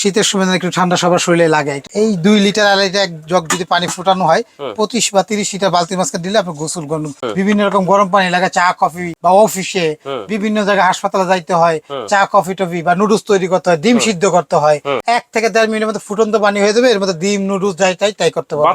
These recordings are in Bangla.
শীতের সময় একটু ঠান্ডা সবার শরীরে লাগে এই দুই লিটার আড়াইটা এক জগ যদি পানি ফুটানো হয় পঁচিশ বা তিরিশ লিটার বালতি মাছকে দিলে আপনি গোসল করুন। বিভিন্ন রকম গরম পানি লাগে চা কফি বা অফিসে বিভিন্ন জায়গায় হাসপাতালে যাইতে হয় চা কফি টফি বা নুডলস তৈরি করতে হয় ডিম সিদ্ধ করতে হয়। এক থেকে দেড় মিনিটের মধ্যে ফুটন্ত পানি হয়ে যাবে এর মধ্যে ডিম নুডলস যাই তাই তাই করতে পারব।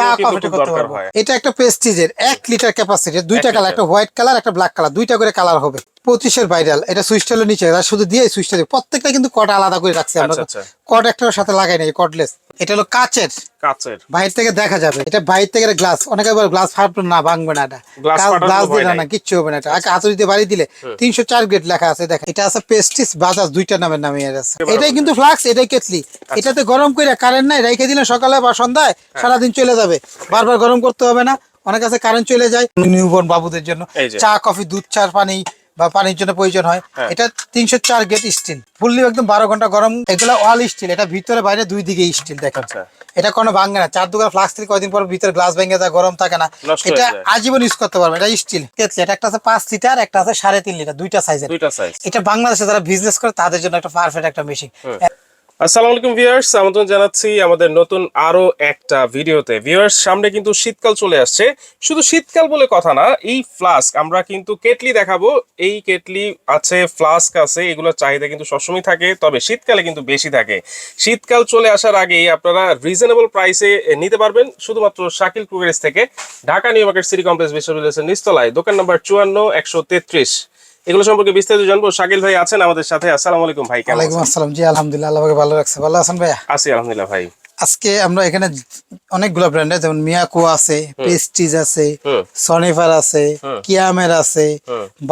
চা কফিটা করতে পারব। এটা একটা প্রেস্টিজের এক লিটার ক্যাপাসিটি দুইটা কালার একটা হোয়াইট কালার একটা ব্ল্যাক কালার দুইটা করে কালার হবে। পঁচিশের ভাইরাল এটা সুইচটালের নিচে আর শুধু দিয়ে সুইচটা প্রত্যেকটা কিন্তু কট আলাদা করে রাখছে আমরা। আচ্ছা, আচ্ছা। কট একটার সাথে লাগাই নাই কটলেস এটা হলো কাচের। কাচের। বাইরে থেকে দেখা যাবে। এটা বাইরে থেকে গ্লাস অনেকে বলে গ্লাস ফাটবে না ভাঙবে না এটা। গ্লাস দিয়ে না কিচ্ছু হবে না এটা। আগে হাতুড়ি দিয়ে বাড়ি দিলে তিনশো চার গ্রেড লেখা আছে দেখা এটা আছে পেস্টিস বাজাজ দুইটা নামের নামে এর আছে। এটাই কিন্তু ফ্লাক্স এটাই কেতলি আচ্ছা। এটাতে গরম করে কারেন্ট নাই রেখে দিলে সকালে বা সন্ধ্যায় হ্যাঁ। সারাদিন চলে যাবে। বারবার গরম করতে হবে না। অনেক আছে কারেন্ট চলে যায়। নিউবর্ন বাবুদের জন্য। চা কফি দুধ চার পানি বা পানির জন্য প্রয়োজন হয়। হ্যাঁ। এটা তিনশো চার গেট স্টিল ফুললি একদম বারো ঘণ্টা গরম। এগুলো অল স্টিল এটা ভিতরে বাইরে দুই দিকে স্টিল দেখেন। আচ্ছা। এটা কোনো ভাঙে না। চার দোকান ফ্লাক্স থেকে কয়দিন পর ভিতরে গ্লাস ভেঙে যায় গরম থাকে না। এটা আজীবন ইউজ করতে পারবে এটা স্টিল কেতলি এটা একটা আছে পাঁচ লিটার একটা আছে সাড়ে তিন লিটার দুইটা সাইজের দুইটা সাইজ এটা বাংলাদেশে যারা বিজনেস করে তাদের জন্য একটা পারফেক্ট একটা মেশিন আসসালামু আলাইকুম ভিউয়ার্স, আমন্ত্রণ জানাচ্ছি আমাদের নতুন আরও একটা ভিডিওতে। ভিউয়ার্স, সামনে কিন্তু শীতকাল চলে আসছে। শুধু শীতকাল বলে কথা না, এই ফ্লাস্ক আমরা কিন্তু কেটলি দেখাবো। এই কেটলি আছে, ফ্লাস্ক আছে, এগুলোর চাহিদা কিন্তু সবসময় থাকে, তবে শীতকালে কিন্তু বেশি থাকে। শীতকাল চলে আসার আগেই আপনারা রিজনেবল প্রাইসে নিতে পারবেন। শুধুমাত্র শাকিল কুগারিস থেকে, Dhaka New Market City Complex বিশ্ববিদ্যালয়ের নিস্তলায় দোকান নাম্বার চুয়ান্ন, একশো তেত্রিশ। এগুলো সম্পর্কে বিস্তারিত জানব। শাকিল ভাই আছেন আমাদের সাথে। আসসালামু আলাইকুম ভাই কেমন ওয়ালাইকুম? আসসালাম। জি আলহামদুলিল্লাহ আল্লাহ আমাকে ভালো রাখছে। ভালো আছেন ভাইয়া? আছি আলহামদুলিল্লাহ ভাই। আজকে আমরা এখানে অনেকগুলো ব্র্যান্ডের যেমন মিয়াকো আছে পেস্টিজ আছে সনিফার আছে কিয়ামের আছে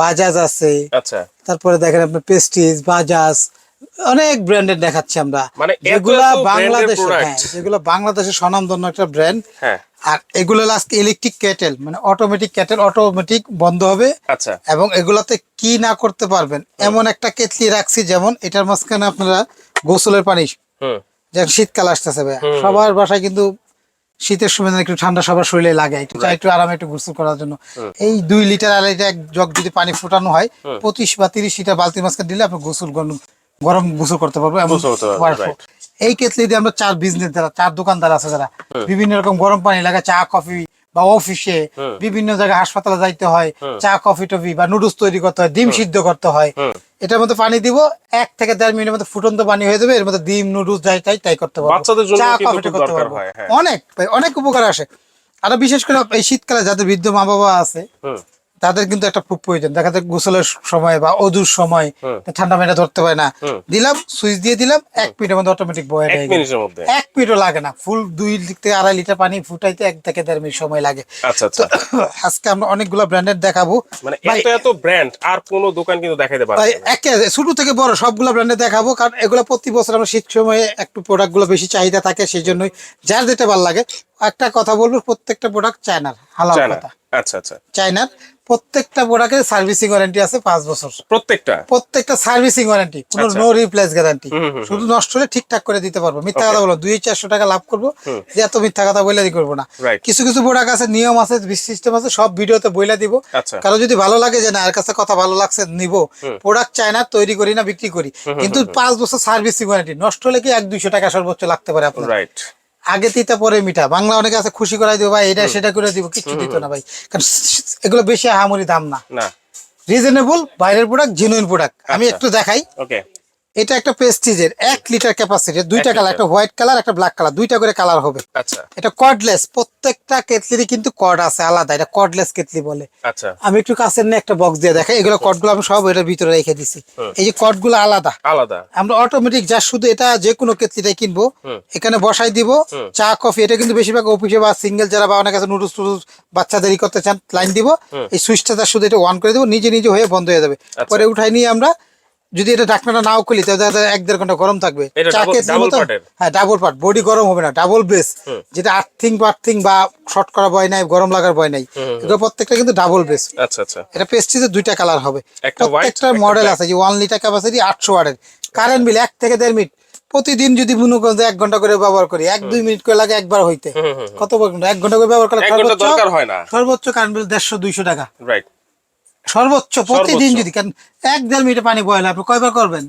বাজাজ আছে। আচ্ছা। তারপরে দেখেন আপনি পেস্টিজ বাজাজ অনেক ব্র্যান্ডের দেখাচ্ছি আমরা। মানে যেগুলা branded বাংলাদেশে। হ্যাঁ যেগুলো বাংলাদেশের স্বনামধন্য একটা ব্র্যান্ড হ্যাঁ। আর এগুলো আজকে ইলেকট্রিক ক্যাটেল মানে অটোমেটিক ক্যাটেল অটোমেটিক বন্ধ হবে। আচ্ছা। এবং এগুলাতে কি না করতে পারবেন এমন একটা কেটলি রাখছি যেমন এটার মাঝখানে আপনারা গোসলের পানি যেমন শীতকাল আসতেছে ভাইয়া। সবার বাসায় কিন্তু শীতের সময় একটু ঠান্ডা সবার শরীরে লাগে একটু চাই একটু আরামে একটু গোসল করার জন্য। এই দুই লিটার আড়াইটা এক জগ যদি পানি ফুটানো হয় পঁচিশ বা তিরিশ লিটার বালতি মাছকে দিলে আপনি গোসল করুন। গরম গোসল করতে পারব। এই কেতলি দিয়ে আমরা চার বিজনেস যারা চার দোকানদার আছে যারা বিভিন্ন রকম গরম পানি লাগে চা কফি বা অফিসে বিভিন্ন জায়গায় হাসপাতালে যাইতে হয় চা কফি টফি বা নুডলস তৈরি করতে হয় ডিম সিদ্ধ করতে হয়। এটার মধ্যে পানি দিব এক থেকে দেড় মিনিটের মধ্যে ফুটন্ত পানি হয়ে যাবে এর মধ্যে ডিম নুডলস যাই তাই তাই করতে পারব। চা কফিটা করতে পারব। হ্যাঁ। অনেক অনেক উপকার আসে। আর বিশেষ করে এই শীতকালে যাদের বৃদ্ধ মা বাবা আছে তাদের কিন্তু একটা খুব প্রয়োজন। দেখা যায় গোসলের সময় বা অদূর সময় ঠান্ডা পানিটা ধরতে পারে না। দিলাম সুইচ দিয়ে দিলাম এক মিনিটের মধ্যে অটোমেটিক বয়ে এক এক মিনিটও লাগে না। ফুল দুই থেকে আড়াই লিটার পানি ফুটাইতে এক থেকে দেড় মিনিট সময় লাগে। আচ্ছা আচ্ছা। আজকে আমরা অনেকগুলো ব্র্যান্ডের দেখাবো। মানে এত এত ব্র্যান্ড আর কোনো দোকান কিন্তু দেখাইতে পারবে। একে ছোট থেকে বড় সবগুলো ব্র্যান্ডে দেখাবো কারণ এগুলো প্রতি বছর আমরা শীত সময়ে একটু প্রোডাক্টগুলো বেশি চাহিদা থাকে সেই জন্যই যার যেটা ভালো লাগে একটা কথা বলব প্রত্যেকটা প্রোডাক্ট চায়নার হালাল কথা। আচ্ছা আচ্ছা। চায়নার প্রত্যেকটা প্রোডাক্টের সার্ভিসিং ওয়ারেন্টি আছে পাঁচ বছর। প্রত্যেকটা? প্রত্যেকটা সার্ভিসিং ওয়ারেন্টি কোনো। No replace guarantee. শুধু নষ্ট হলে ঠিকঠাক করে দিতে পারব। মিথ্যা কথা বলব দুই চারশো টাকা লাভ করব যে এত মিথ্যা কথা বলে করব না। কিছু কিছু প্রোডাক্ট আছে নিয়ম আছে সিস্টেম আছে সব ভিডিওতে বইলা দিব। আচ্ছা। কারও যদি ভালো লাগে যে না এর কাছে কথা ভালো লাগছে নিব। প্রোডাক্ট চাই না তৈরি করি না বিক্রি করি। কিন্তু পাঁচ বছর সার্ভিসিং ওয়ারেন্টি নষ্ট হলে কি এক দুইশো টাকা সর্বোচ্চ লাগতে পারে আপনার? আগে তিতা পরে মিঠা। বাংলা অনেকে আছে খুশি করাই দিব ভাই এটা সেটা করে দিব। কিছু দিত না ভাই। কারণ এগুলো বেশি আহামরি দাম না। না। রিজনেবল বাইরের প্রোডাক্ট জেনুইন প্রোডাক্ট আমি আচ্ছা। একটু দেখাই। ওকে এটা একটা পেস্টিজের এক লিটার ক্যাপাসিটি দুইটা কালার একটা হোয়াইট কালার একটা ব্ল্যাক কালার দুইটা করে কালার হবে। আচ্ছা। এটা কর্ডলেস প্রত্যেকটা কেতলিরই কিন্তু কর্ড আছে আলাদা এটা কর্ডলেস কেতলি বলে। আচ্ছা। আমি একটু কাছের নিয়ে একটা বক্স দিয়ে দেখাই এগুলো কর্ডগুলো আমি সব এটার ভিতরে রেখে দিছি। এই যে কর্ডগুলো আলাদা। আলাদা। আমরা অটোমেটিক যা শুধু এটা যে কোনো কেতলিটাই কিনবো এখানে বসাই দিব চা কফি এটা কিন্তু বেশিরভাগ অফিসে বা সিঙ্গেল যারা বা অনেক আছে নুডলস টুডলস বাচ্চাদেরই করতে চান লাইন দিব এই সুইচটা যা শুধু এটা অন করে দেবো নিজে নিজে হয়ে বন্ধ হয়ে যাবে। আচ্ছা। পরে উঠাই নিয়ে আমরা যদি এটা ঢাকনাটা নাও খুলি তাহলে দেখা যায় এক দেড় ঘণ্টা গরম থাকবে? হ্যাঁ ডাবল পার্ট বডি গরম হবে না ডাবল বেস যেটা আর্থিং পার্থিং বা শর্ট করা ভয় নাই গরম লাগার ভয় নাই এগুলো প্রত্যেকটা কিন্তু ডাবল বেস আচ্ছা আচ্ছা। এটা পেস্টিজে দুইটা কালার হবে। প্রত্যেকটা মডেল আছে যে ওয়ান লিটার ক্যাপাসিটি আটশো ওয়াটের কারেন্ট বিল এক থেকে দেড় মিনিট। প্রতিদিন যদি মনে করেন এক ঘণ্টা করে ব্যবহার করি এক দুই মিনিট করে লাগে একবার হইতে। কত এক ঘণ্টা করে ব্যবহার করলে সর্বোচ্চ কারেন্ট বিল দেড়শো দুইশো টাকা। রাইট সর্বোচ্চ প্রতিদিন যদি কারণ এক দেড় মিনিটে পানি বয়ল আপনি কয়বার করবেন?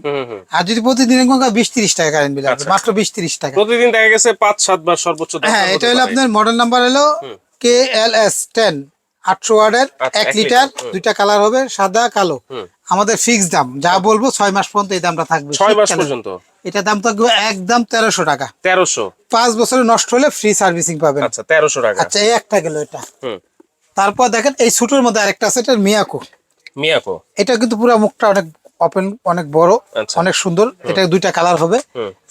আর যদি প্রতিদিন বিশ তিরিশ টাকা কারেন্ট বিল আসবে আচ্ছা। মাত্র বিশ তিরিশ টাকা। প্রতিদিন দেখা গেছে পাঁচ সাতবার সর্বোচ্চ হ্যাঁ এটা হলো আপনার মডেল নাম্বার হলো কে এল এস টেন আটশো ওয়ার্ডের আচ্ছা, এক লিটার দুইটা কালার হবে সাদা কালো। আমাদের ফিক্স দাম যা বলব ছয় মাস পর্যন্ত এই দামটা থাকবে। ছয় মাস পর্যন্ত? এটা দাম থাকবে একদম তেরোশো টাকা। তেরোশো। পাঁচ বছরে নষ্ট হলে ফ্রি সার্ভিসিং পাবেন। আচ্ছা তেরোশো টাকা। আচ্ছা এই একটা গেল এটা। তারপর দেখেন এই সুটোর মধ্যে আরেকটা আছে এটা মিয়াকো। মিয়াকো? এটা কিন্তু পুরো মুখটা অনেক ওপেন অনেক বড় আচ্ছা। অনেক সুন্দর। এটা দুইটা কালার হবে।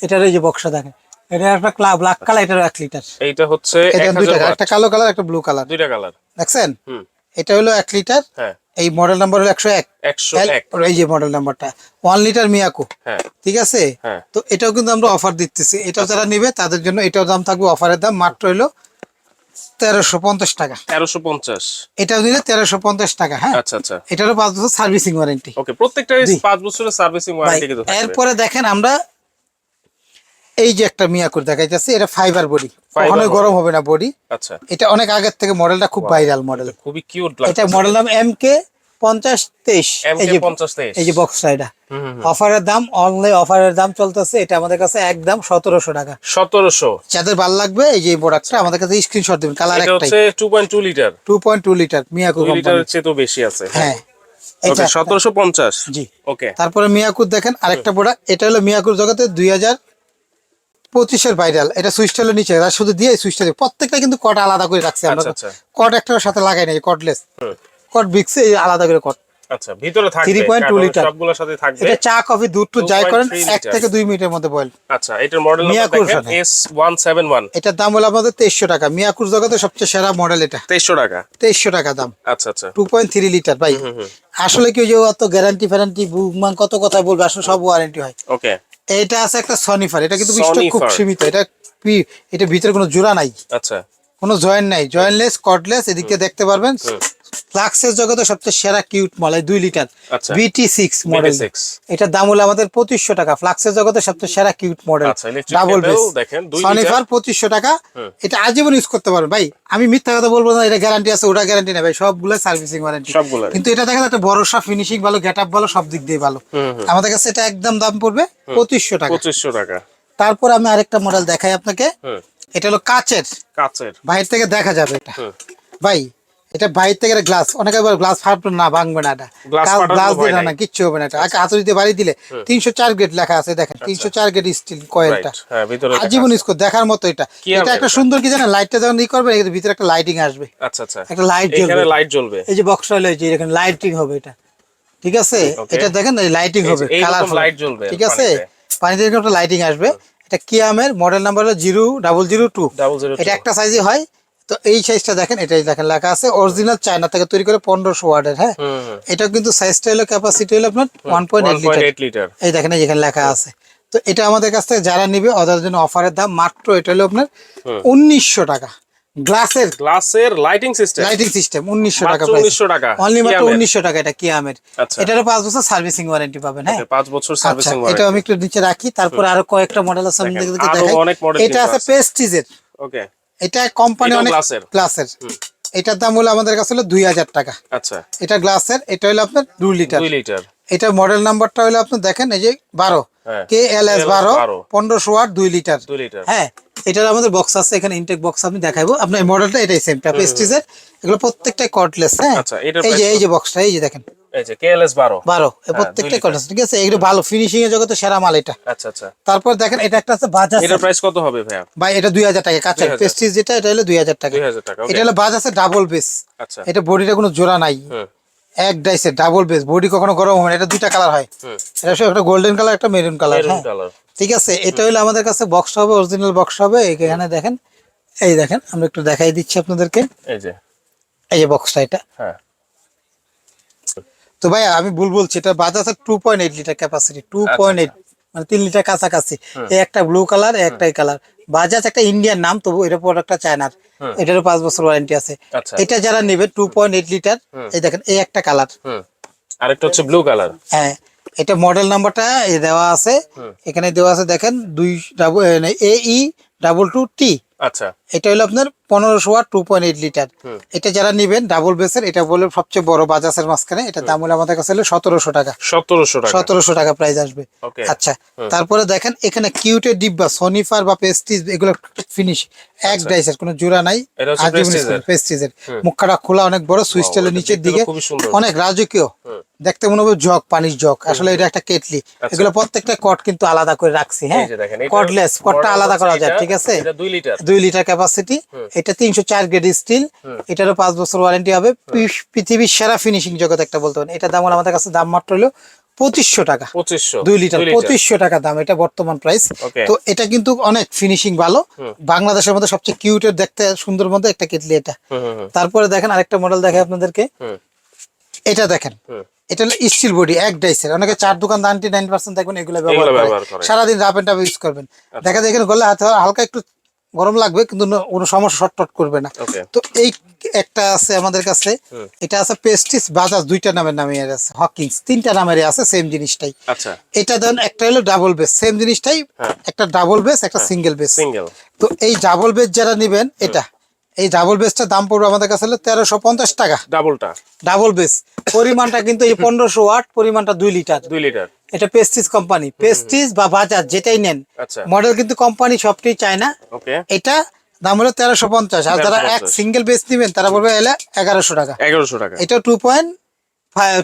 এটার এই যে বক্সটা দেখেন এটা একটা ক্লাব ব্ল্যাক কালার এটার এক লিটার এইটা হচ্ছে এটা দুইটা একটা কালো কালার একটা ব্লু কালার দুইটা কালার দেখছেন? হুম। এটা হলো এক লিটার হ্যাঁ। এই মডেল নাম্বার হলো একশো এক। একশো এক। এই যে মডেল নাম্বারটা ওয়ান লিটার মিয়াকো। হ্যাঁ। ঠিক আছে? হ্যাঁ। তো এটাও কিন্তু আমরা অফার দিতেছি। এটাও যারা নিবে তাদের জন্য এটাও দাম থাকবে অফারের দাম। মাত্র হলো তেরোশো পঞ্চাশ টাকা। তেরোশো পঞ্চাশ। এটাও নিলে তেরোশো পঞ্চাশ টাকা হ্যাঁ? আচ্ছা আচ্ছা। এটারও পাঁচ বছর সার্ভিসিং ওয়ারেন্টি। ওকে প্রত্যেকটা পাঁচ বছরের সার্ভিসিং ওয়ারেন্টি এরপরে দেখেন আমরা এই যে একটা মিয়াকুর দেখাইতেছি এটা ফাইবার বডি গরম হবে না বডি আচ্ছা। এটা অনেক আগের থেকে মডেলটা খুব ভাইরাল মডেল খুবই কিউট এটা মডেল নাম এম কে পঞ্চাশ তেইশ। এই যে 50 23 এই যে বক্সটা এটা। হুম, হুম, হুম। অফারের দাম অনলাইন অফারের দাম চলতেছে। এটা আমাদের কাছে একদম সতেরোশো টাকা। সতেরোশো। যাদের ভালো লাগবে এই যে প্রোডাক্টটা আমাদের কাছে স্ক্রিনশট দিবেন। কালার একটাই। Two point two litre two point two litre Miyako two চেয়ে তো বেশি আছে। হ্যাঁ। এটা সতেরোশো পঞ্চাশ। জি। ওকে তারপরে মিয়াকুর দেখেন আরেকটা প্রোডাক্ট এটা হলো মিয়াকুর জগতে দুই হাজার পঁচিশের ভাইরাল এটা সুইচটা হলো নিচে। শুধু দিয়ে সুইচটা প্রত্যেকটা কিন্তু কট আলাদা করে রাখছে। আমরা আচ্ছা, আচ্ছা। কট একটার সাথে লাগাই নাই কটলেস। কট বিক্সে আলাদা করে কট। আচ্ছা ভিতরে থাকবে 3.2 লিটার। সবগুলোর সাথে থাকবে। এটা চা কফি দুধ যাই করেন 2.3 এক থেকে মিনিটের মধ্যে বয়েল আচ্ছা এটার মডেল নাম্বার দেখেন এটার দাম হলো টাকা। মিয়াকুর জগতে সবচেয়ে সেরা মডেল এটা। টাকা? টাকা দাম। আচ্ছা আচ্ছা। টু পয়েন্ট থ্রি লিটার ভাই। আসলে কি যে অত গ্যারান্টি ফ্যারান্টি বুকমান কত কথা বলবে আসলে সব ওয়ারেন্টি হয়। ওকে এটা আছে একটা সনিফার এটা কিন্তু খুব। সীমিত। এটা এটা ভিতরে কোনো জোড়া নাই। আচ্ছা। কোনো জয়েন্ট নাই। জয়েন্টলেস কর্ডলেস এদিকে দেখতে পারবেন। ফ্লাক্সের জগতে সবচেয়ে সেরা কিউট মালাই দুই লিটার। বিটি সিক্স মডেল এটা দাম হলো আমাদের পঁচিশশো টাকা। ফ্লাক্সের জগতে সবচেয়ে সেরা কিউট মডেল ডাবল বেস সনিফার। পঁচিশশো টাকা। এটা আজীবন ইউজ করতে পারবেন। ভাই আমি মিথ্যা কথা বলব না এটা গ্যারান্টি আছে ওটা গ্যারান্টি নেই। ভাই সবগুলো সার্ভিসিং ওয়ারেন্টি কিন্তু এটা দেখেন একটা ভরসা ফিনিশিং ভালো গেট আপ ভালো সব দিক দিয়ে ভালো। আমাদের কাছে এটা একদম দাম পড়বে পঁচিশশো টাকা। পঁচিশশো টাকা। তারপর আমি আরেকটা মডেল দেখাই আপনাকে। এটা হলো কাচের। কাচের। বাইরে থেকে দেখা যাবে এটা। ভাই এটা বাইরে থেকে গ্লাস। অনেকে বলে গ্লাস ফাটবে না ভাঙবে না এটা। গ্লাস দিয়ে না। কিচ্ছু হবে না এটা। আগে হাতুড়ি দিয়ে বাড়ি দিলে তিনশো চার গ্রেড লেখা আছে দেখেন তিনশো চার গ্রেড স্টিল কয়েলটা হ্যাঁ আজীবন। ইউজ দেখার মতো এটা। এটা একটা সুন্দর কি জানেন লাইটটা যখন ই করবে এর ভিতরে একটা লাইটিং আসবে। আচ্ছা আচ্ছা। একটা লাইট এখানে জ্বলবে লাইট জ্বলবে। এই যে বক্স হলো এই যে এখানে লাইটিং হবে এটা। ঠিক আছে? এটা দেখেন এই লাইটিং হবে কালারফুল light জ্বলবে ঠিক আছে? পানিতে। একটা লাইটিং আসবে। এটা কিয়ামের মডেল নাম্বার হলো zero double zero two double zero এটা একটা সাইজই হয়। তো এই সাইজটা দেখেন এটাই দেখেন লেখা আছে। অরিজিনাল চায়না থেকে তৈরি করে পনেরোশো ওয়ার্ডের হ্যাঁ? এটা কিন্তু সাইজটা হলো ক্যাপাসিটি হলো আপনার one point eight litre 1.8 litre এই দেখেন এই যেখানে লেখা আছে। তো এটা আমাদের কাছ থেকে যারা নিবে ওদের জন্য অফারের দাম মাত্র এটা হলো আপনার উনিশশো টাকা। গ্লাসের গ্লাসের লাইটিং সিস্টেম লাইটিং সিস্টেম উনিশশো টাকা মাত্র 1900 টাকা। অনলি মাত্র কিয়ামের। উনিশশো টাকা এটা কিয়ামের আচ্ছা। এটারও পাঁচ বছর সার্ভিসিং ওয়ারেন্টি পাবেন হ্যাঁ? পাঁচ বছর আচ্ছা সার্ভিসিং এটা আমি একটু নিচে রাখি তারপরে আরও কয়েকটা মডেল আছে আমি দেখাই। এটা আছে। পেস্টিজের ওকে এটা কোম্পানি অনেক গ্লাসের। এটার দাম হলো আমাদের কাছে হলো দুই হাজার টাকা। আচ্ছা। এটা গ্লাসের এটা হলো আপনার দুই লিটার। দুই লিটার। এটা মডেল নাম্বারটা হলো আপনি দেখেন এই যে বারো। হ্যাঁ। কে এল এস KLS বারো 12 পনেরোশো ওয়াট দুই লিটার। হ্যাঁ এটার আমাদের বক্স আছে এখানে ইনটেক বক্স আমি দেখাবো আপনার মডেলটা এটাই সেম পেস্টিজের এগুলো প্রত্যেকটাই কর্ডলেস হ্যাঁ? আচ্ছা, এই যে এই যে বক্সটা এই যে দেখেন। এই যে কেএলএস বারো। বারো হ্যাঁ, প্রত্যেকটাই দুই ঠিক আছে? এগুলো ভালো ফিনিশিং এর জগতে সেরা এটা। আচ্ছা আচ্ছা। তারপর দেখেন এটা একটা আছে বাজাজ এটার প্রাইস কত হবে ভাইয়া? ভাই এটা দুই হাজার টাকা কাঁচা 2000 পেস্টিজ যেটা এটা হলো দুই হাজার টাকা। টাকা এটা হলো বাজাজ ডাবল বেস আচ্ছা। এটা বডিটা কোনো জোড়া নাই। এক ডাইসের ডাবল বেস বডি কখনো গরম হবে না এটা দুইটা কালার হয়। এটা একটা গোল্ডেন কালার একটা মেরুন কালার হ্যাঁ। ঠিক আছে এটা হলো আমাদের কাছে বক্স হবে অরিজিনাল বক্স হবে এখানে দেখেন এই দেখেন আমরা একটু দেখাই দিচ্ছি আপনাদেরকে। এই যে। এই যে বক্সটা এটা। হ্যাঁ। তো ভাই আমি ভুল বলছি এটা বাজাজের two point eight litre capacity two point eight মানে তিন লিটার কাছাকাছি। এই একটা ব্লু কালার একটাই কালার বাজাজ একটা ইন্ডিয়ান নাম তবু এটা প্রোডাক্টটা চায়নার এটারও পাঁচ বছর ওয়ারেন্টি আছে। আচ্ছা। এটা যারা নেবে টু পয়েন্ট এইট লিটার এই দেখেন এই একটা কালার আরেকটা হচ্ছে ব্লু কালার হ্যাঁ এটা মডেল নাম্বারটা দেওয়া আছে। এখানে দেওয়া আছে দেখেন দুই double A E double two T আচ্ছা। এটা হলো আপনার পনেরোশো watt two point eight litre এটা যারা নিবেন ডাবল বেসের এটা বলে সবচেয়ে বড় বাজাজের মাঝখানে এটা দাম হলো আমাদের কাছে হলো সতেরোশো টাকা। সতেরোশো টাকা। সতেরোশো টাকা প্রাইস আসবে। আচ্ছা তারপরে দেখেন এখানে কিউটের ডিব্বা সনিফার বা পেস্টিজ এগুলো ফিনিশ এক ডাইসের কোনো জোড়া নাই। আচ্ছা। পেস্টিজের। মুখটা খোলা অনেক বড় সুইচ টেলের নিচের দিকে। অনেক রাজকীয়। দেখতে মনে হবে জগ পানির জগ। আসলে এটা একটা কেটলি। এগুলো প্রত্যেকটা কট কিন্তু আলাদা করে রাখছি হ্যাঁ? আচ্ছা। কটলেস কটটা আলাদা করা যায় ঠিক আছে? দুই লিটার দুই লিটার ক্যাপাসিটি এটা তিনশো চার গ্রেড স্টিল এটারও পাঁচ বছর ওয়ারেন্টি হবে। পৃথিবীর সেরা ফিনিশিং জগৎ একটা বলতে পারেন। এটা দাম হলো আমাদের কাছে দাম মাত্র হলো পঁচিশশো টাকা। দুই লিটার পঁচিশশো টাকা দাম এটা বর্তমান প্রাইস তো এটা কিন্তু অনেক ফিনিশিং ভালো। বাংলাদেশের মধ্যে সবচেয়ে কিউটের দেখতে সুন্দর মধ্যে একটা কেটলি এটা। তারপরে দেখেন আরেকটা মডেল দেখে আপনাদেরকে। এটা দেখেন। এটা হলো স্টিল বডি এক ডাইসের অনেকে চার দোকান নাইনটি নাইন পার্সেন্ট দেখবেন এগুলো ব্যবহার করে। করে। সারাদিন রাপ এন্ড ইউজ করবেন। দেখা যায় এখানে গলে হাতে হালকা একটু গরম লাগবে কিন্তু কোনো সমস্যা শর্টট করবে না। তো এই একটা আছে আমাদের কাছে। এটা আছে পেস্টিস বাজাজ দুইটা নামের নামে আছে হকিংস তিনটা নামের আছে সেম জিনিসটাই। আচ্ছা। এটা ধরেন একটা হলো ডাবল বেস সেম জিনিসটাই। হ্যাঁ। একটা ডাবল বেস একটা সিঙ্গেল বেস সিঙ্গেল তো এই ডাবল বেস যারা নেবেন এটা। এই ডাবল বেসটার দাম পড়বে আমাদের কাছে তেরোশো পঞ্চাশ টাকা। ডাবলটা ডাবল বেস পরিমাণটা কিন্তু এই পনেরোশো ওয়াট পরিমাণটা দুই লিটার দুই লিটার এটা পেস্টিস কোম্পানি পেস্টিস বা বাজার যেটাই নেন। আচ্ছা। মডেল কিন্তু কোম্পানি সবটাই চায় না। ওকে এটা দাম হলো তেরোশো পঞ্চাশ। আর যারা এক সিঙ্গেল বেস নেবেন তারা বলবে এলে এগারোশো টাকা। এগারোশো টাকা। এটা two point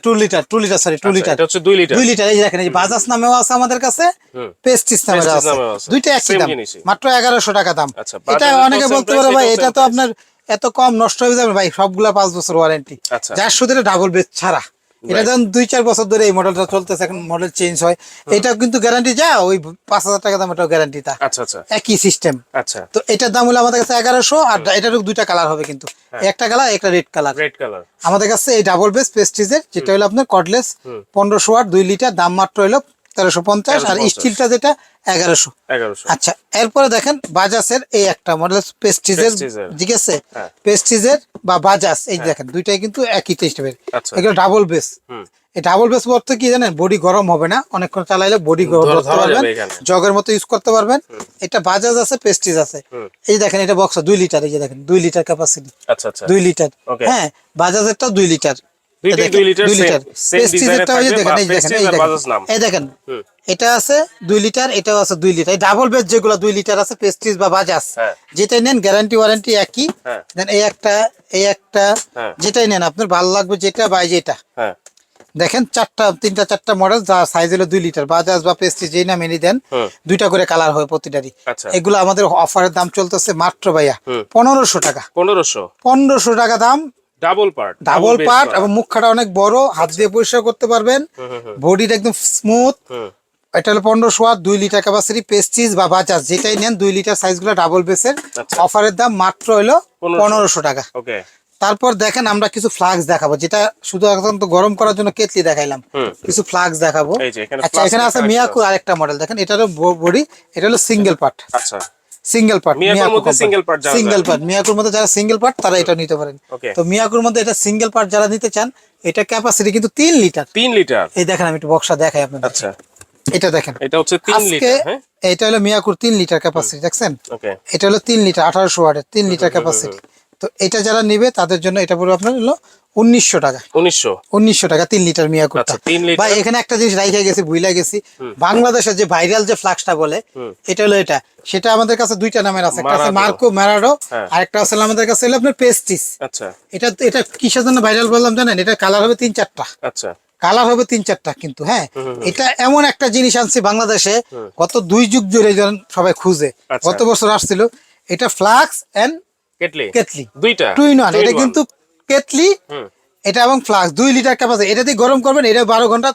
two litre two litre sorry two আচ্ছা, লিটার হচ্ছে দুই লিটার দুই লিটার এই দেখেন এই বাজাজ নামেও আছে আমাদের কাছে পেস্টিস নামের নামেও আছে। দুইটা একই দাম মাত্র এগারোশো টাকা দাম। আচ্ছা, এটা অনেকে বলতে পারে ভাই এটা তো আপনার এত কম নষ্ট হয়ে যাবে ভাই সবগুলা পাঁচ বছর ওয়ারেন্টি আচ্ছা। যার শুধু ডাবল বেড ছাড়া। এটা. যখন দুই চার বছর ধরে এই মডেলটা চলতেছে এখন মডেল চেঞ্জ হয়। এটা কিন্তু গ্যারান্টি যা ওই পাঁচ হাজার টাকা দাম এটাও গ্যারান্টি তা। আচ্ছা আচ্ছা। একই সিস্টেম আচ্ছা। তো এটার দাম হলো আমাদের কাছে এগারোশো আর এটার দুইটা কালার হবে কিন্তু। হ্যাঁ। একটা কালার একটা রেড কালার রেড কালার আমাদের কাছে এই ডাবল বেস পেস্টিজের যেটা হলো আপনার কর্ডলেস পনেরোশো আট দুই লিটার দাম মাত্র হলো তেরোশো পঞ্চাশ আর স্টিলটা যেটা এগারোশো। আচ্ছা এরপরে দেখেন বাজাজের এই একটা মডেল পেস্টিজের ঠিক আছে? হ্যাঁ। পেস্টিজের বা বাজাজ এই দেখেন দুইটাই কিন্তু একই টেস্টের আচ্ছা। এগুলো ডাবল বেস এই ডাবল বেস বলতে কি জানেন? বডি গরম হবে না অনেকক্ষণ চালাইলে বডি ধরতে ধরা পারবেন। জগের মতো ইউজ করতে পারবেন। এটা বাজাজ আছে পেস্টিজ আছে। এই দেখেন এটা বক্স দুই লিটার এই যে দেখেন দুই লিটার ক্যাপাসিটি আচ্ছা আচ্ছা। দুই লিটার. হ্যাঁ বাজাজেরটা দুই লিটার দেখেন, দুই লিটার, দুই same- লিটার same পেস্টিজেরটা design-এ ওই যে থাকবে, দেখেন বা এই দেখেন Prestige এই আর দেখেন বাজাজ নাম। এই দেখেন হুম। এটা আছে দুই লিটার এটাও আছে দুই লিটার ডাবল বেস যেগুলো দুই লিটার আছে পেস্টিজ বা বাজাজ। যেটাই নেন গ্যারান্টি ওয়ারেন্টি একই। দেন এই একটা এই একটা। যেটাই নেন আপনার ভালো লাগবে যেটা বা যেটা হ্যাঁ দেখেন চারটা তিনটা চারটা মডেল যা সাইজ হলো দুই লিটার বাজাজ বা পেস্টিজ যেই নামে নি দেন দুইটা করে কালার হয় প্রতিটারই আচ্ছা। এগুলো আমাদের অফারের দাম চলতেছে মাত্র ভাইয়া পনেরোশো টাকা পনেরোশো পনেরোশো টাকা দাম ডাবল পার্ট ডাবল পার্ট এবং মুখখাটা অনেক বড় হাত দিয়ে পরিষ্কার করতে পারবেন। বডিটা একদম স্মুথ এটা হলো পনেরোশো ওয়াট দুই লিটার ক্যাপাসিটি পেস্টিজ বা বাজাজ যেটাই নেন দুই লিটার সাইজগুলো ডাবল বেসের আচ্ছা। অফারের দাম মাত্র হলো পনেরোশো। টাকা। তারপর দেখেন আমরা কিছু ফ্লাক্স দেখাবো যেটা শুধু এখন তো গরম করার জন্য কেটলি দেখাইলাম। কিছু ফ্লাক্স দেখাবো। আচ্ছা এখানে আছে মিয়াকুর আরেকটা মডেল দেখেন এটা হলো বডি এটা হলো সিঙ্গেল পার্ট আচ্ছা। সিঙ্গেল পার্ট মিয়াকোর মধ্যে সিঙ্গেল পার্ট মিয়াকুর মধ্যে যারা সিঙ্গেল পার্ট তারা এটা নিতে পারেন। তো মিয়াকুর মধ্যে এটা সিঙ্গেল পার্ট যারা নিতে চান এটা ক্যাপাসিটি কিন্তু তিন লিটার। তিন লিটার। এই দেখেন আমি একটু বক্সা দেখাই আপনাদের। আচ্ছা। এটা দেখেন। এটা হচ্ছে লিটার হ্যাঁ? এটা হলো মিয়াকুর তিন লিটার ক্যাপাসিটি দেখছেন? ওকে এটা হলো তিন লিটার আঠারোশো ওয়াটের তিন লিটার ক্যাপাসিটি তো এটা যারা নিবে তাদের জন্য এটা পড়বে আপনার হলো উনিশশো টাকা। উনিশশো? উনিশশো টাকা তিন লিটার আচ্ছা, ভাই এখানে একটা জিনিস রাইখে গেছি ভুইলা গেছি। বাংলাদেশের যে ভাইরাল যে ফ্লাক্সটা বলে এটা হলো এটা। সেটা আমাদের কাছে দুইটা নামের আছে। একটা আছে মার্কো ম্যারাডো হ্যাঁ। আর একটা আছে আমাদের কাছে হলো আপনার পেস্টিস আচ্ছা। এটা এটা কিসের জন্য ভাইরাল বললাম জানেন? এটা কালার হবে তিন চারটা। আচ্ছা। কালার হবে তিন চারটা কিন্তু হ্যাঁ? এটা এমন একটা জিনিস আনছি বাংলাদেশে গত দুই যুগ জুড়ে সবাই খুঁজে। গত বছর আসছিল। এটা ফ্লাক্স এন্ড কেটলি কেটলি দুইটা। টু ইন ওয়ান এটা কিন্তু কেটলি এটা এবং ফ্লাক্স দুই লিটার ক্যাপাসিটি এটা দিয়ে গরম করবেন এটা বারো ঘণ্টা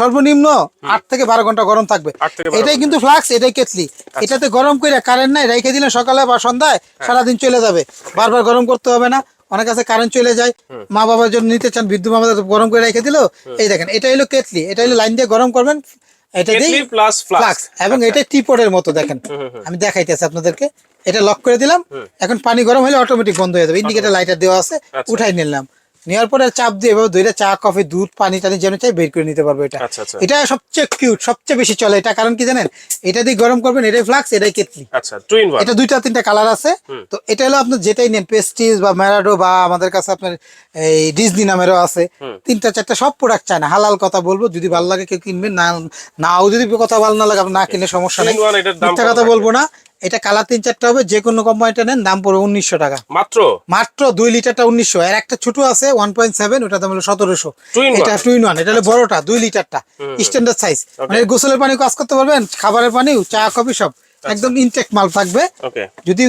সর্বনিম্ন আট থেকে বারো ঘণ্টা গরম থাকবে। এটাই কিন্তু ফ্লাক্স এটাই কেটলি এটাতে গরম করে কারেন্ট নাই রেখে দিলে সকালে বা সন্ধ্যায় হ্যাঁ। সারাদিন চলে যাবে। বারবার গরম করতে হবে না অনেক কাছে কারেন্ট চলে যায়। মা বাবার জন্য নিতে চান বিদ্যুৎ মামাদের গরম করে রেখে দিল। এই দেখেন এটা হলো কেটলি এটা হলো লাইন দিয়ে গরম করবেন এটা প্লাস ফ্লাক্স এবং এটা টিপটের মতো দেখেন। আমি দেখাইতেছি আপনাদেরকে। এটা লক করে দিলাম। এখন পানি গরম হলে অটোমেটিক বন্ধ হয়ে যাবে। ইন্ডিকেটার লাইটার দেওয়া আছে। আচ্ছা। উঠাই নিলাম। নেওয়ার পরে চাপ দিয়ে এভাবে ধরে চা কফি দুধ পানি টানি যেন চাই বের করে নিতে পারব এটা। আচ্ছা আচ্ছা। এটা সবচেয়ে কিউট সবচেয়ে বেশি চলে। এটা কারণ কি জানেন? এটা দিয়ে গরম করবেন এটাই ফ্লাক্স এটাই কেতলি আচ্ছা এটা দুইটা তিনটা কালার আছে। তো এটা হলো আপনার যেটাই নেন পেস্টিস বা ম্যারাডো বা আমাদের কাছে আপনার এই ডিজনি নামেরও আছে। তিনটা চারটা সব প্রোডাক্ট চায় না। হালাল কথা বলব যদি ভালো লাগে কেউ কিনবেন না নাও যদি কথা ভালো না লাগে না কিনলে সমস্যা নেই। কথা বলব না। এটা কালার তিন চারটা হবে যে কোনো কোম্পানিটা নেন দাম পড়বে উনিশশো টাকা। মাত্র? মাত্র দুই লিটারটা উনিশশো। আর একটা ছোট আছে ওয়ান পয়েন্ট সেভেন ওটা দাম হলো সতেরোশো? এটা টু ইন ওয়ান এটা হলো বড়টা দুই লিটারটা স্ট্যান্ডার্ড সাইজ মানে গোসলের পানি কাজ করতে পারবেন খাবারের পানি চা কফি সব। একদম ইনটেক মাল থাকবে। যদি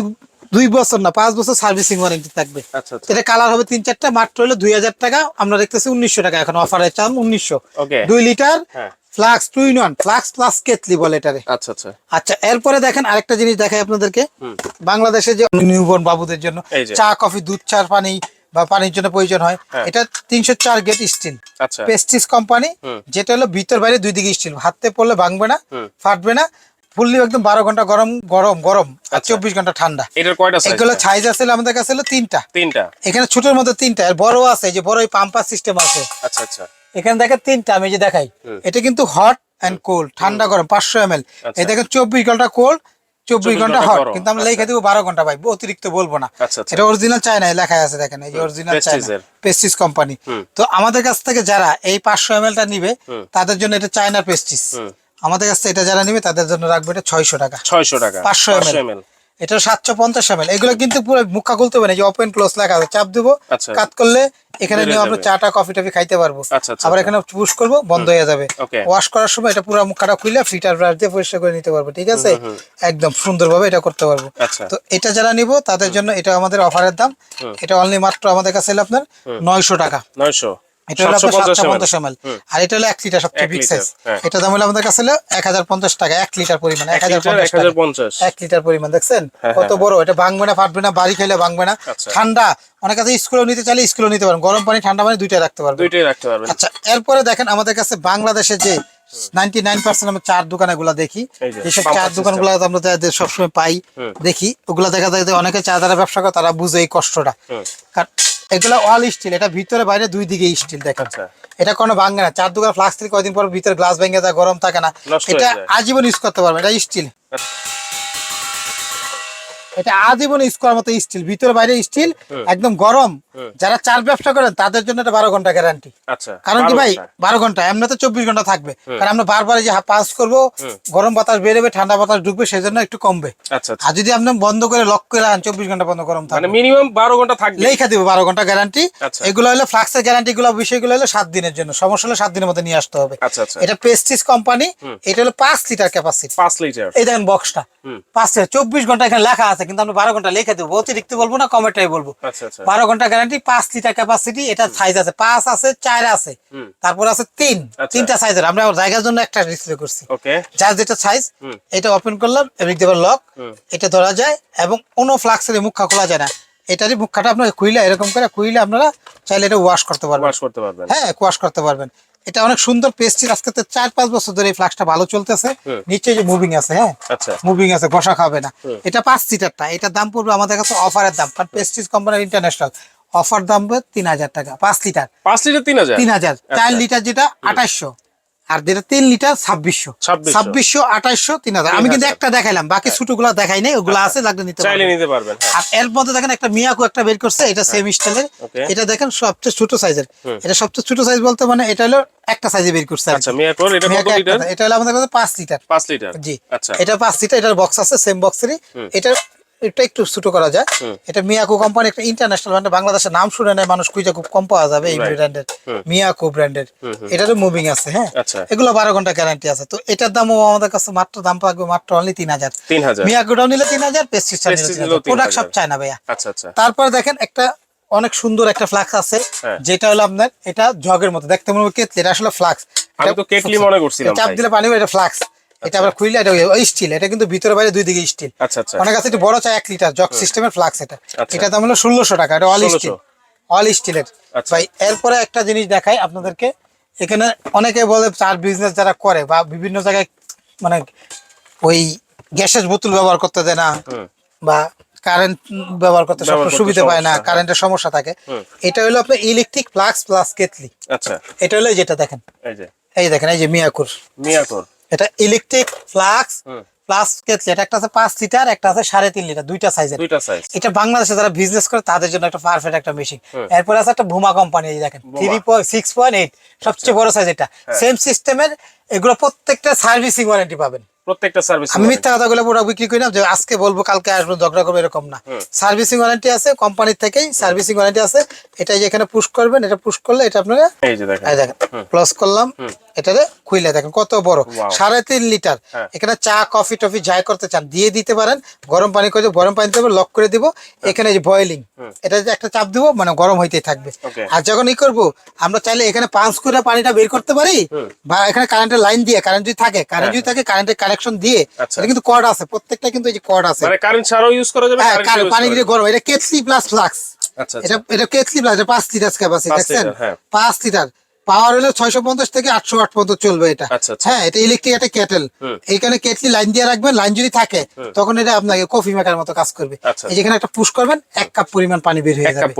দুই বছর না পাঁচ বছর সার্ভিসিং ওয়ারেন্টি থাকবে। আচ্ছা আচ্ছা। এটা কালার হবে তিন চারটা মাত্র হলো দুই হাজার টাকা। আমরা দেখতেছি উনিশশো টাকা এখন অফারে চান উনিশশো। দুই লিটার হ্যাঁ। Flask two in one flask plus কেতলি বলে এটারে। আচ্ছা আচ্ছা। আচ্ছা এরপরে দেখেন আরেকটা জিনিস দেখাই আপনাদেরকে। বাংলাদেশে যে নিউবর্ন বাবুদের জন্য চা কফি দুধ চার পানি বা পানির জন্য প্রয়োজন হয় হ্যাঁ। এটা তিনশো চার গেট স্টিল পেস্টিস কোম্পানি যেটা হলো ভিতর বাইরে দুই দিকে স্টিল হাতে পড়লে ভাঙবে না ফাটবে না ফুললি একদম বারো ঘণ্টা গরম গরম গরম আর আচ্ছা। চব্বিশ ঘণ্টা ঠান্ডা। এগুলো সাইজ আছে আমাদের কাছে তিনটা। তিনটা। এখানে ছোটোর মধ্যে তিনটা আর বড় আছে যে বড় পাম্পার সিস্টেম আছে। আচ্ছা আচ্ছা। এখানে দেখেন তিনটা আমি যে দেখাই। এটা কিন্তু হট অ্যান্ড কোল্ড ঠান্ডা গরম পাঁচশো এম এল আচ্ছা। এই দেখেন চব্বিশ ঘণ্টা কোল্ড চব্বিশ ঘণ্টা হট কিন্তু আমরা আচ্ছা। লেখা দিব বারো ঘণ্টা পাই অতিরিক্ত বলব না। আচ্ছা, আচ্ছা। এটা অরিজিনাল চায়না লেখা আছে দেখেন এই অরিজিনাল চায়না। পেস্টিস কোম্পানি তো আমাদের কাছ থেকে যারা এই পাঁচশো এম টা নিবে তাদের জন্য এটা চায়না পেস্টিস আমাদের কাছ থেকে এটা যারা নিবে তাদের জন্য রাখবে এটা ছয়শো টাকা। ছয়শো টাকা। 500 ml ml এটা সাতশো পঞ্চাশ এম এগুলো কিন্তু পুরো মুখা খুলতে না যে ওপেন ক্লোজ লেখা আছে চাপ দিব আচ্ছা। কাট করলে এখানে নিয়ে আমরা। চাটা কফি টফি খাইতে পারব। আচ্ছা, আচ্ছা, আবার। এখানে পুশ করব বন্ধ হয়ে যাবে। ওয়াশ করার সময় এটা পুরো মুখাটা খুলে ফিটার ব্রাশ দিয়ে পরিষ্কার করে নিতে পারব ঠিক আছে? একদম সুন্দরভাবে এটা করতে পারব। তো এটা যারা নিব তাদের জন্য এটা আমাদের অফারের দাম। এটা অনলি মাত্র আমাদের কাছে আপনার নয়শো টাকা। নয়শো। এটা হলো আপনার 750 সাতশো পঞ্চাশ এম আর এটা হলো এক লিটার সবচেয়ে বিগ সাইজ হ্যাঁ। এটা দাম হলো আমাদের কাছে টাকা লিটার পরিমাণ লিটার পরিমাণ দেখছেন? হ্যাঁ, কত হ্যাঁ। বড় এটা ভাঙবে না ফাটবে না বাড়ি খেলে ভাঙবে না। আচ্ছা। ঠান্ডা অনেক কাছে স্কুলেও নিতে চাইলে স্কুলেও নিতে পারেন। গরম পানি ঠান্ডা পানি দুইটাই রাখতে পারবেন। দুইটাই রাখতে পারবেন। আচ্ছা এরপরে দেখেন আমাদের কাছে বাংলাদেশে যে নাইনটি নাইন পার্সেন্ট আমরা চার দোকানে গুলা দেখি। যেসব চার দোকানগুলা আমরা সবসময় পাই দেখি। ওগুলা দেখা যায় অনেকে চা যারা ব্যবসা করে তারা বুঝে এই কষ্টটা। কারণ এগুলা অল স্টিল এটা ভিতরে বাইরে দুই দিকে স্টিল দেখেন। আচ্ছা। এটা কোনো ভাঙে না। চার দোকান ফ্লাক্স থেকে কয়দিন পর ভিতরে গ্লাস ভেঙে যায় গরম থাকে না। এটা আজীবন ইউজ করতে পারবে এটা স্টিল আচ্ছা। এটা আজীবন ইউজ করার মতো স্টিল ভিতরে বাইরে স্টিল একদম গরম। যারা চার ব্যবসা করেন তাদের জন্য এটা বারো ঘণ্টা গ্যারান্টি আচ্ছা কারণ কি ভাই বারো ঘণ্টা এমনি তো চব্বিশ ঘণ্টা থাকবে। কারণ আমরা বারবার যে পাস করব গরম বাতাস বেরোবে ঠান্ডা বাতাস ঢুকবে সেই জন্য একটু কমবে। আচ্ছা আচ্ছা। আর যদি আপনি বন্ধ করে লক করে রাখেন চব্বিশ ঘণ্টা বন্ধ গরম মানে থাকবে। মিনিমাম বারো ঘণ্টা থাকবে। লেখা দিব বারো ঘণ্টা গ্যারান্টি আচ্ছা। এগুলো হলো ফ্লাক্সের গ্যারান্টি গুলো বিষয়গুলো হলো সাত দিনের জন্য। সমস্যা হলে সাত দিনের মধ্যে নিয়ে আসতে হবে। এটা পেস্টিস কোম্পানি এটা হলো পাঁচ লিটার ক্যাপাসিটি পাঁচ লিটার এই দেখেন বক্সটা পাঁচ লিটার চব্বিশ ঘণ্টা এখানে লেখা আছে কিন্তু আমরা বারো ঘণ্টা লিখে দেবো। অতিরিক্ত বলব না কমেটাই বলব। বারো ঘণ্টা গ্যারান্টি পাঁচ লিটার ক্যাপাসিটি এটা সাইজ আছে। পাঁচ আছে চার আছে। তারপর আছে তিন। আচ্ছা। তিনটা সাইজের আমরা জায়গার জন্য একটা ডিসপ্লে করছি। যার যেটা সাইজ এটা ওপেন করলাম এদিক দেবার লক এটা ধরা যায় এবং কোনো ফ্লাক্সের মুখা খোলা যায় না। এটারই মুখাটা আপনার খুইলে এরকম করে খুইলে আপনারা চাইলে এটা ওয়াশ করতে পারবেন। ওয়াশ করতে পারবেন। হ্যাঁ ওয়াশ করতে পারবেন। এটা অনেক সুন্দর পেস্ট্রি আজকে তো চার পাঁচ বছর ধরে এই ফ্লাক্সটা ভালো চলতেছে। নিচে যে মুভিং আছে হ্যাঁ? আচ্ছা। মুভিং আছে ঘষা খাবে না। এটা পাঁচ সিটারটা এটার দাম পড়বে আমাদের কাছে অফারের দাম। কারণ পেস্টিস কোম্পানির ইন্টারন্যাশনাল অফার দাম তিন হাজার টাকা পাঁচ লিটার। পাঁচ লিটার তিন হাজার? তিন হাজার। চার লিটার যেটা আঠাশশো আর যেটা তিন লিটার ছাব্বিশশো। ছাব্বিশশো। আঠাশশো তিন হাজার। আমি কিন্তু একটা দেখাইলাম বাকি ছোটগুলা দেখাই নাই ওগুলো আছে লাগলে নিতে পারবেন। হ্যাঁ। আর এর মধ্যে দেখেন একটা মিয়াকো একটা বের করছে এটা সেম স্টাইলের এটা দেখেন সবচেয়ে ছোট সাইজের এটা সবচেয়ে ছোট সাইজ বলতে মানে এটা হলো একটা সাইজে বের করছে আচ্ছা মিয়াকোর এটা কত লিটার? এটা হলো আমাদের কাছে পাঁচ লিটার। লিটার। জি। আচ্ছা। এটা পাঁচ লিটার এটার বক্স আছে সেম বক্সেরই এটা এটা একটু ছোট করা যায়। এটা মিয়াকো কোম্পানি একটা ইন্টারন্যাশনাল ব্র্যান্ড বাংলাদেশের নাম শুনে নেয় মানুষ খুঁজে খুব কম পাওয়া যাবে এই ব্র্যান্ডের মিয়াকো ব্র্যান্ডের এটারও মুভিং আছে হ্যাঁ? আচ্ছা। এগুলো বারো ঘণ্টা গ্যারান্টি আছে। তো এটার দামও আমাদের কাছে মাত্র দাম পাকবে মাত্র অনলি তিন হাজার। মিয়াকোটাও নিলে তিন হাজার পেস্টিসটা নিলে প্রোডাক্ট সব চায় না ভাইয়া। আচ্ছা আচ্ছা। তারপর দেখেন একটা অনেক সুন্দর একটা ফ্লাক্স আছে হ্যাঁ। যেটা হলো আপনার এটা জগের মতো। দেখতে মনে হবে কেতলি এটা আসলে ফ্লাক্স আমি তো কেটলি মনে করছিলাম চাপ দিলে পানি এটা ফ্লাক্স এটা আবার খুইলে এটা স্টিল এটা কিন্তু ভিতরে বাইরে দুই দিকে স্টিল আচ্ছা আচ্ছা। অনেক আছে একটু বড় চাই এক লিটার জগ সিস্টেমের ফ্লাক্স এটা। আচ্ছা। এটা দাম হলো ষোলোশো টাকা এটা অল স্টিল অল স্টিলের। ভাই এরপরে একটা জিনিস দেখাই আপনাদেরকে। এখানে অনেকে বলে চার বিজনেস যারা করে বা বিভিন্ন জায়গায় মানে ওই গ্যাসের বোতল ব্যবহার করতে দেয় না বা কারেন্ট ব্যবহার করতে সব সুবিধা পায় না হ্যাঁ। কারেন্টের সমস্যা থাকে। এটা হলো আপনার ইলেকট্রিক ফ্লাক্স প্লাস কেতলি আচ্ছা। এটা হলো যেটা দেখেন। এই যে। এই দেখেন এই যে মিয়াকুর। মিয়াকোর। এটা ইলেকট্রিক ফ্লাক্স প্লাস কেতলি এটা একটা আছে পাঁচ লিটার একটা আছে সাড়ে তিন লিটার দুইটা সাইজের দুইটা সাইজ এটা বাংলাদেশে যারা বিজনেস করে তাদের জন্য একটা পারফেক্ট একটা মেশিন এরপরে আছে একটা ভুমা কোম্পানি দেখেন three point six point eight সবচেয়ে বড় সাইজ এটা। সেম সিস্টেমের এগুলো প্রত্যেকটা সার্ভিসিং ওয়ারেন্টি পাবেন। প্রত্যেকটা সার্ভিস আমি মিথ্যা কথা বলে প্রোডাক্ট বিক্রি করি না যে আজকে বলব কালকে আসব ঝগড়া করব এরকম না। সার্ভিসিং ওয়ারেন্টি আছে কোম্পানির থেকেই সার্ভিসিং ওয়ারেন্টি আছে। এটা এখানে পুশ করবেন এটা পুশ করলে এটা আপনারা এই যে দেখেন। প্লাস করলাম। এটারে খুইলে দেখেন কত বড়। সাড়ে তিন লিটার। হ্যাঁ। এখানে চা কফি টফি যাই করতে চান দিয়ে দিতে পারেন। গরম পানি করে গরম পানি দেবো লক করে দিব। এখানে যে বয়েলিং এটা যে একটা চাপ দিব মানে গরম হইতেই থাকবে। আর যখন ই করব আমরা চাইলে এখানে পাঁচ করে পানিটা বের করতে পারি বা এখানে কারেন্টের লাইন দিয়ে কারেন্ট যদি থাকে কারেন্ট যদি থাকে কারেন্টের কানেকশন দিয়ে আচ্ছা। এটা কিন্তু কর্ড আছে প্রত্যেকটা কিন্তু এই যে কর্ড আছে। মানে কারেন্ট ছাড়াও ইউজ করা যাবে হ্যাঁ পানি দিয়ে গরম এটা কেটলি প্লাস ফ্লাক্স আচ্ছা এটা এটা কেটলি প্লাস এটা পাঁচ লিটার ক্যাপাসিটি দেখছেন? হ্যাঁ। পাঁচ লিটার পাওয়ার হলে ছয়শো পঞ্চাশ থেকে আটশো আট পর্যন্ত চলবে এটা। আচ্ছা, আচ্ছা। হ্যাঁ এটা ইলেকট্রিক একটা কেটেল এখানে কেটলি লাইন দিয়ে রাখবেন লাইন যদি থাকে তখন এটা আপনাকে কফি মেকার মতো কাজ করবে। আচ্ছা। এই যেখানে একটা পুশ করবেন এক কাপ পরিমাণ পানি বের হয়ে যাবে।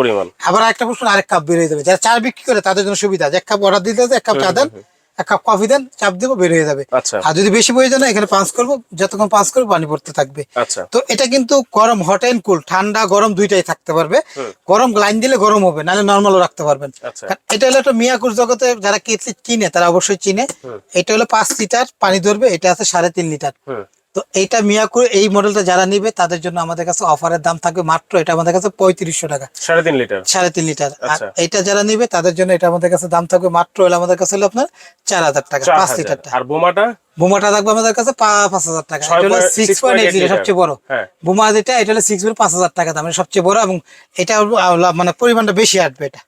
আবার একটা পুশ আরেক কাপ বের হয়ে যাবে। যারা চা বিক্রি করে তাদের জন্য সুবিধা এক কাপ অর্ডার দিতে হবে, এক কাপ চা দেন। এক কাপ কফি দেন চাপ দেবো বের হয়ে যাবে। আচ্ছা। আর যদি বেশি প্রয়োজন হয় এখানে পাঁচ করব যতক্ষণ পাঁচ করব পানি পড়তে থাকবে। আচ্ছা। তো এটা কিন্তু গরম হট এন্ড কুল ঠান্ডা গরম দুইটাই থাকতে পারবে। গরম লাইন দিলে গরম হবে নাহলে নর্মালও রাখতে পারবেন। আচ্ছা। এটা হলো একটা মিয়াকুর জগতে যারা কেটলি চিনে তারা অবশ্যই চিনে। এটা হলো পাঁচ লিটার পানি ধরবে এটা আছে সাড়ে তিন লিটার। তো এইটা মিয়াকুর এই মডেলটা যারা নিবে তাদের জন্য আমাদের কাছে অফারের দাম থাকবে মাত্র এটা আমাদের কাছে পঁয়ত্রিশশো টাকা। সাড়ে তিন লিটার? সাড়ে তিন লিটার। আর আচ্ছা। এইটা যারা নিবে তাদের জন্য এটা আমাদের কাছে দাম থাকবে মাত্র হলো আমাদের কাছে হলো আপনার চার হাজার টাকা পাঁচ হাজার। লিটারটা। আর বোমাটা? বোমাটা থাকবে আমাদের কাছে পাঁচ হাজার টাকা। এটা হলো সিক্স পয়েন্ট এইট লিটার সবচেয়ে বড়। হ্যাঁ। বোমা যেটা এটা হলো সিক্স পয়েন্ট পাঁচ হাজার টাকা দাম এটা সবচেয়ে বড় এবং এটা মানে পরিমাণটা বেশি আসবে এটা।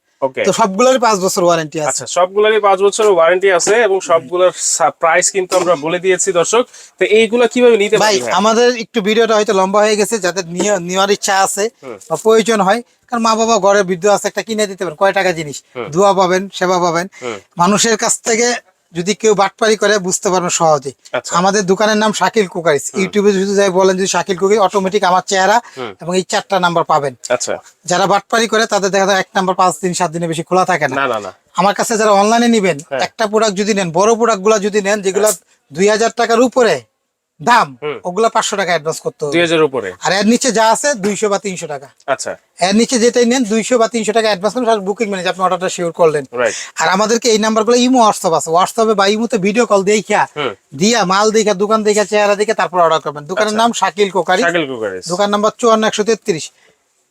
তো সবগুলোরই পাঁচ বছর ওয়ারেন্টি আছে। আচ্ছা সবগুলোরই পাঁচ বছরের ওয়ারেন্টি আছে এবং সবগুলোর প্রাইস কিন্তু আমরা বলে দিয়েছি দর্শক। তো এইগুলা কীভাবে নিতে ভাই আমাদের একটু ভিডিওটা হয়তো লম্বা হয়ে গেছে যাদের নিয়ে- নেওয়ার ইচ্ছা আছে বা প্রয়োজন হয়। কারণ মা বাবা ঘরে বৃদ্ধ আছে একটা কিনে দিতে পারেন কয় টাকা জিনিস? দোয়া পাবেন সেবা পাবেন। মানুষের কাছ থেকে যদি কেউ বাটপারি করে বুঝতে পারবেন সহজে আচ্ছা। আমাদের দোকানের নাম শাকিল কুকারিস। ইউটিউবে যদি যাই বলেন যদি শাকিল কুকারি অটোমেটিক আমার চেহারা এবং এই চারটা নাম্বার পাবেন। আচ্ছা। যারা বাটপারি করে তাদের দেখা যায় এক নাম্বার পাঁচ দিন সাত দিনে বেশি খোলা থাকে না। না না না। আমার কাছে যারা অনলাইনে নিবেন একটা প্রোডাক্ট যদি নেন বড় প্রোডাক্টগুলা যদি নেন যেগুলো দুই হাজার টাকার উপরে দাম ওগুলা পাঁচশো টাকা অ্যাডভান্স করতে হবে। দুই হাজার উপরে। আর এর নিচে যা আছে দুইশো বা তিনশো টাকা। আচ্ছা। এর নিচে যেটাই নেন দুইশো বা তিনশো টাকা অ্যাডভান্স করবেন বুকিং ম্যানেজ আপনি অর্ডারটা শিওর করলেন। আর আমাদেরকে এই নাম্বারগুলো ইমো হোয়াটসঅ্যাপ আছে। হোয়াটসঅ্যাপে বা ইমোতে ভিডিও কল দেখা হুম। দিয়া মাল দেখা দোকান দেখা চেহারা দেখে তারপর অর্ডার করবেন। দোকানের নাম শাকিল কোকারি। দোকান নাম্বার চুয়ান্ন একশো তেত্রিশ।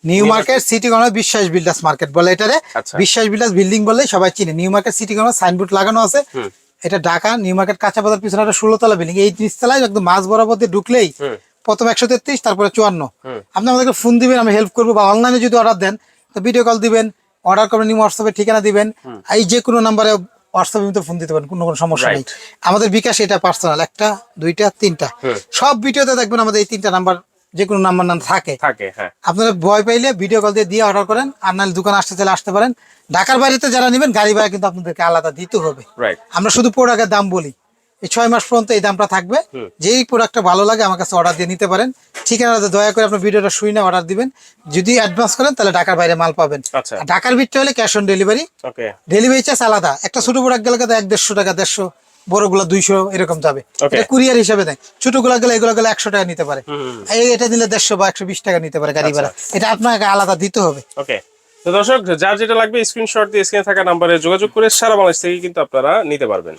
New Market City corner Biswas builders market বলে এটারে। আচ্ছা। বিশ্বাস বিল্ডার্স বিল্ডিং বললে সবাই চিনে। New Market City corner signboard লাগানো আছে। এটা ঢাকা নিউ মার্কেট কাঁচা বাজার পিছনে একটা ষোলো তলা বিল্ডিং এই নিচতলায় একদম মাঝ বরাবর দিয়ে ঢুকলেই। প্রথম একশো তেত্রিশ তারপরে চুয়ান্ন। আপনি আমাদেরকে ফোন দিবেন আমি হেল্প করব বা অনলাইনে যদি অর্ডার দেন তো ভিডিও কল দিবেন অর্ডার করবেন নিউ হোয়াটসঅ্যাপে ঠিকানা দিবেন। এই যে কোনো নাম্বারে হোয়াটসঅ্যাপে ফোন দিতে পারেন কোনো কোনো সমস্যা নেই। আমাদের বিকাশ এটা পার্সোনাল একটা দুইটা তিনটা। সব ভিডিওতে দেখবেন আমাদের এই তিনটা নাম্বার যে কোনো নাম্বার নাম থাকে। থাকে হ্যাঁ। আপনারা ভয় পাইলে ভিডিও কল দিয়ে দিয়ে অর্ডার করেন আর নাহলে দোকানে আসতে চাইলে আসতে পারেন। ঢাকার বাড়িতে যারা নেবেন গাড়ি ভাড়া কিন্তু আপনাদেরকে আলাদা দিতে হবে। আমরা শুধু প্রোডাক্টের দাম বলি। এই ছয় মাস পর্যন্ত এই দামটা থাকবে। যেই প্রোডাক্টটা ভালো লাগে আমার কাছে অর্ডার দিয়ে নিতে পারেন। ঠিকানাতে দয়া করে আপনার ভিডিওটা শুই না অর্ডার দিবেন। যদি অ্যাডভান্স করেন তাহলে ঢাকার বাইরে মাল পাবেন। আচ্ছা। ঢাকার ভিতরে হলে cash on delivery delivery charge আলাদা। একটা ছোট প্রোডাক্ট গেলে এক দেড়শো টাকা দেড়শো। বড়গুলো দুইশো এরকম যাবে। কুরিয়ার হিসাবে দেয় ছোটগুলো গেলে এগুলো গেলে একশো টাকা নিতে পারে। এই এটা দিলে দেড়শো বা একশো বিশ টাকা নিতে পারে গাড়ি ভাড়া। এটা আপনাকে আলাদা দিতে হবে। ওকে তো দর্শক যার যেটা লাগবে স্ক্রিনশট দিয়ে স্ক্রিনে থাকা নাম্বারে যোগাযোগ করে সারা বাংলাদেশ থেকে কিন্তু আপনারা নিতে পারবেন।